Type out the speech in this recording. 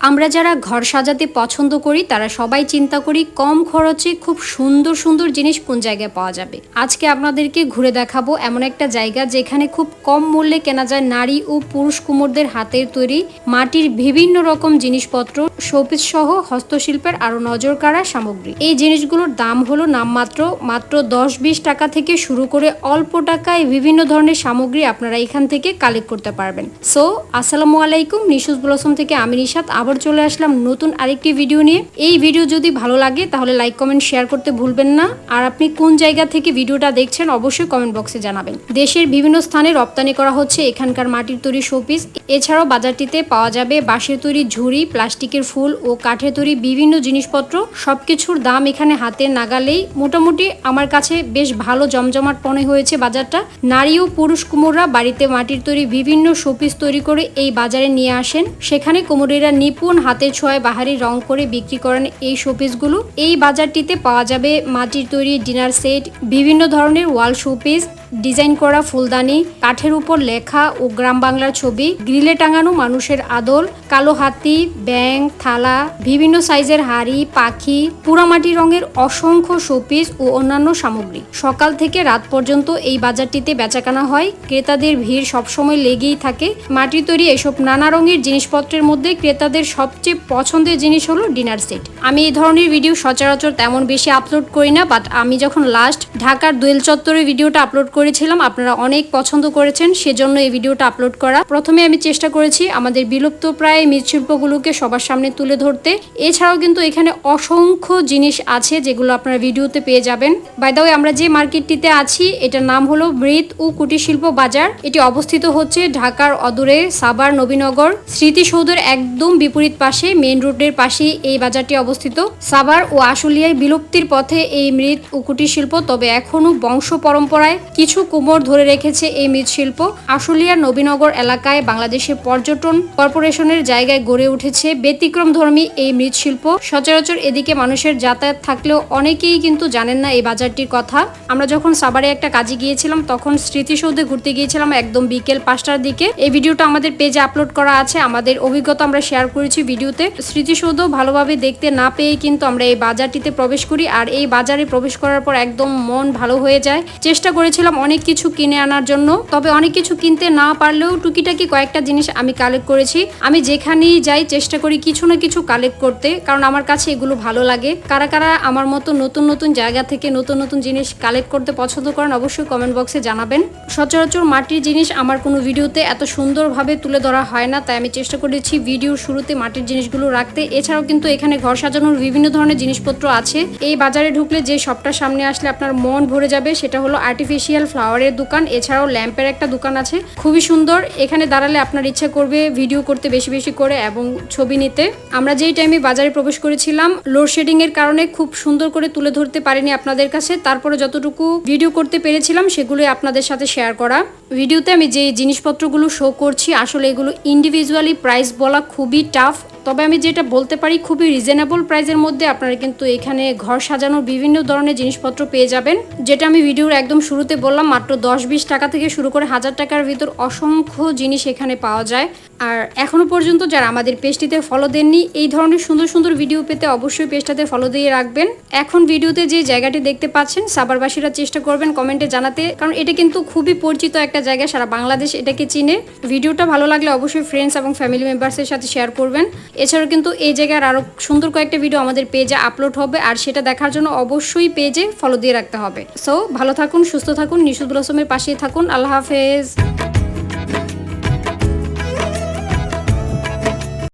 আমরা যারা ঘর সাজাতে পছন্দ করি, তারা সবাই চিন্তা করি কম খরচে খুব সুন্দর সুন্দর জিনিস কোন জায়গায় পাওয়া যাবে। আজকে আপনাদেরকে ঘুরে দেখাবো এমন একটা জায়গা যেখানে খুব কম মূল্যে কেনা যায় নারী ও পুরুষ কুমোরদের হাতের তৈরি মাটির বিভিন্ন রকম জিনিসপত্র, শোপিস সহ হস্তশিল্পের আরও নজর কাড়া সামগ্রী। এই জিনিসগুলোর দাম হলো নামমাত্র মাত্র দশ বিশ টাকা থেকে শুরু করে অল্প টাকায় বিভিন্ন ধরনের সামগ্রী আপনারা এখান থেকে কালেক্ট করতে পারবেন। সো, আসসালামু আলাইকুম, নিশুজ ব্লসম থেকে আমি নিশাত আবার চলে আসলাম নতুন আরেকটি ভিডিও নিয়ে। এই ভিডিও যদি ভালো লাগে, তাহলে লাইক, কমেন্ট, শেয়ার করতে ভুলবেন না। আর আপনি কোন জায়গা থেকে ভিডিওটা দেখছেন, অবশ্যই কমেন্ট বক্সে জানাবেন। দেশের বিভিন্ন স্থানে রপ্তানি করা হচ্ছে এখানকার মাটির তৈরি শোপিস। এছাড়াও বাজারটিতে পাওয়া যাবে বাঁশের তৈরি ঝুড়ি, প্লাস্টিকের ফুল ও কাঠের তৈরি বিভিন্ন জিনিসপত্র। সবকিছুর দাম এখানে হাতে নাগালেই মোটামুটি আমার কাছে বেশ ভালো জমজমাট মনে হয়েছে বাজারটা। নারী ও পুরুষ কুমোররা বাড়িতে মাটির তৈরি বিভিন্ন শোপিস তৈরি করে এই বাজারে নিয়ে আসেন। সেখানে কুমোরেরা নিপুণ হাতে ছোঁয়ায় বাহারি রং করে বিক্রি করেন এই শোপিসগুলো। এই বাজারটিতে পাওয়া যাবে মাটির তৈরি ডিনার সেট, বিভিন্ন ধরনের ওয়াল শোপিস ডিজাইন করা ফুলদানি, কাঠের উপর লেখা ও গ্রাম বাংলার ছবি, গ্রিলে টাঙানো মানুষের আদল, কালো হাতি ব্যাং থালা, বিভিন্ন সাইজের হাড়ি, পাখি, পুরামাটি রঙের অসংখ্য শোপিস ও অন্যান্য সামগ্রী। সকাল থেকে রাত পর্যন্ত এই বাজারটিতে বেচাকেনা হয়। ক্রেতাদের ভিড় সবসময় লেগেই থাকে। মাটির তৈরি এসব নানা রঙের জিনিসপত্রের মধ্যে ক্রেতাদের সবচেয়ে পছন্দের জিনিস হলো ডিনার সেট। আমি এই ধরনের ভিডিও সচরাচর তেমন বেশি আপলোড করি না, বাট আমি যখন লাস্ট ঢাকার দোয়েল চত্বরে ভিডিওটা আপলোড করেছিলাম, আপনারা অনেক পছন্দ করেছেন, সেজন্য এই ভিডিওটা আপলোড করা। প্রথমে আমি চেষ্টা করেছি আমাদের বিলুপ্ত প্রায় মৃৎশিল্পগুলোকে সবার সামনে তুলে ধরতে। এছাড়াও কিন্তু এখানে অসংখ্য জিনিস আছে যেগুলো আপনারা ভিডিওতে পেয়ে যাবেন। বাই দ্য ওয়ে আমরা যে মার্কেটটিতে আছি, এটার নাম হলো মৃৎ ও কুটির শিল্প বাজার। এটি অবস্থিত হচ্ছে ঢাকার অদূরে সাবার নবীনগর। স্মৃতিসৌধের একদম বিপরীত পাশে মেন রোডের পাশে এই বাজারটি অবস্থিত। সাবার ও আশুলিয়ায় বিলুপ্তির পথে এই মৃৎ ও কুটির শিল্প তবে এখনও বংশ পরম্পরায় কিছু কুমোর ধরে রেখেছে এই মৃৎশিল্প। আশুলিয়ার নবীনগর এলাকায় বাংলাদেশের পর্যটন কর্পোরেশনের জায়গায় গড়ে উঠেছে ব্যতিক্রম ধর্মী এই মৃৎশিল্প। সচরাচর এদিকে মানুষের যাতায়াত থাকলেও অনেকেই কিন্তু জানেন না এই বাজারটির কথা। আমরা যখন সাবারে একটা কাজে গিয়েছিলাম, তখন স্মৃতিসৌধে ঘুরতে গিয়েছিলাম একদম বিকেল পাঁচটার দিকে। এই ভিডিওটা আমাদের পেজে আপলোড করা আছে, আমাদের অভিজ্ঞতা আমরা শেয়ার করেছি ভিডিওতে। স্মৃতিসৌধ ভালোভাবে দেখতে না পেয়ে কিন্তু আমরা এই বাজারটিতে প্রবেশ করি, আর এই বাজারে প্রবেশ করার পর একদম মন ভালো হয়ে যায়। চেষ্টা করেছিলাম অনেক কিছু কিনে আনার জন্য। তবে অনেক কিছু কিনতে না পারলেও টুকিটাকি কয়েকটা জিনিস আমি কালেক্ট করেছি। আমি যেখানেই যাই চেষ্টা করি কিছু না কিছু কালেক্ট করতে, কারণ আমার কাছে এগুলো ভালো লাগে। কারা কারা আমার মতো নতুন নতুন জায়গা থেকে নতুন নতুন জিনিস কালেক্ট করতে পছন্দ করেন অবশ্যই কমেন্ট বক্সে জানাবেন। সচরাচর মাটির জিনিস আমার কোনো ভিডিওতে এত সুন্দরভাবে তুলে ধরা হয় না, তাই আমি চেষ্টা করেছি ভিডিওর শুরুতে মাটির জিনিসগুলো রাখতে। এছাড়াও কিন্তু এখানে ঘর সাজানোর বিভিন্ন ধরনের জিনিসপত্র আছে। এই বাজারে ঢুকলে যে শপটার সামনে আসলে আপনার মন ভরে যাবে, সেটা হলো আর্টিফিশিয়াল ফ্লাওয়ারের দোকান, এছাড়াও ল্যাম্পের একটা দোকান আছে। খুবই সুন্দর, এখানে দাঁড়ালে আপনার ইচ্ছা করবে ভিডিও করতে বেশি বেশি করে এবং ছবি নিতে। আমরা যেই টাইমে বাজারে প্রবেশ করেছিলাম লোডশেডিং এর কারণে খুব সুন্দর করে তুলে ধরতে পারিনি আপনাদের কাছে। তারপরে যতটুকু ভিডিও করতে পেরেছিলাম সেগুলো আপনাদের সাথে শেয়ার করা। ভিডিওতে আমি যে জিনিসপত্রগুলো শো করছি, আসলে এগুলো ইন্ডিভিজুয়ালি প্রাইস বলা খুবই টাফ তবে আমি যেটা বলতে পারি, খুবই রিজনেবল প্রাইসের মধ্যে আপনারা কিন্তু এখানে ঘর সাজানোর বিভিন্ন ধরনের জিনিসপত্র পেয়ে যাবেন। যেটা আমি ভিডিওর একদম শুরুতে বললাম, মাত্র দশ বিশ টাকা থেকে শুরু করে হাজার টাকার ভিতর অসংখ্য জিনিস এখানে পাওয়া যায়। আর এখনও পর্যন্ত যারা আমাদের পেজটিতে ফলো দেননি, এই ধরনের সুন্দর সুন্দর ভিডিও পেতে অবশ্যই পেজটাতে ফলো দিয়ে রাখবেন। এখন ভিডিওতে যে জায়গাটি দেখতে পাচ্ছেন, সাবারবাসীরা চেষ্টা করবেন কমেন্টে জানাতে, কারণ এটা কিন্তু খুবই পরিচিত একটা জায়গা, সারা বাংলাদেশ এটাকে চিনে। ভিডিওটা ভালো লাগলে অবশ্যই ফ্রেন্ডস এবং ফ্যামিলি মেম্বার্সের সাথে শেয়ার করবেন। এছাড়াও কিন্তু এই জায়গার আরও সুন্দর কয়েকটা ভিডিও আমাদের পেজে আপলোড হবে, আর সেটা দেখার জন্য অবশ্যই পেজে ফলো দিয়ে রাখতে হবে। সো ভালো থাকুন, সুস্থ থাকুন, নিশুদ ব্লসমের পাশেই থাকুন। আল্লাহ হাফেজ।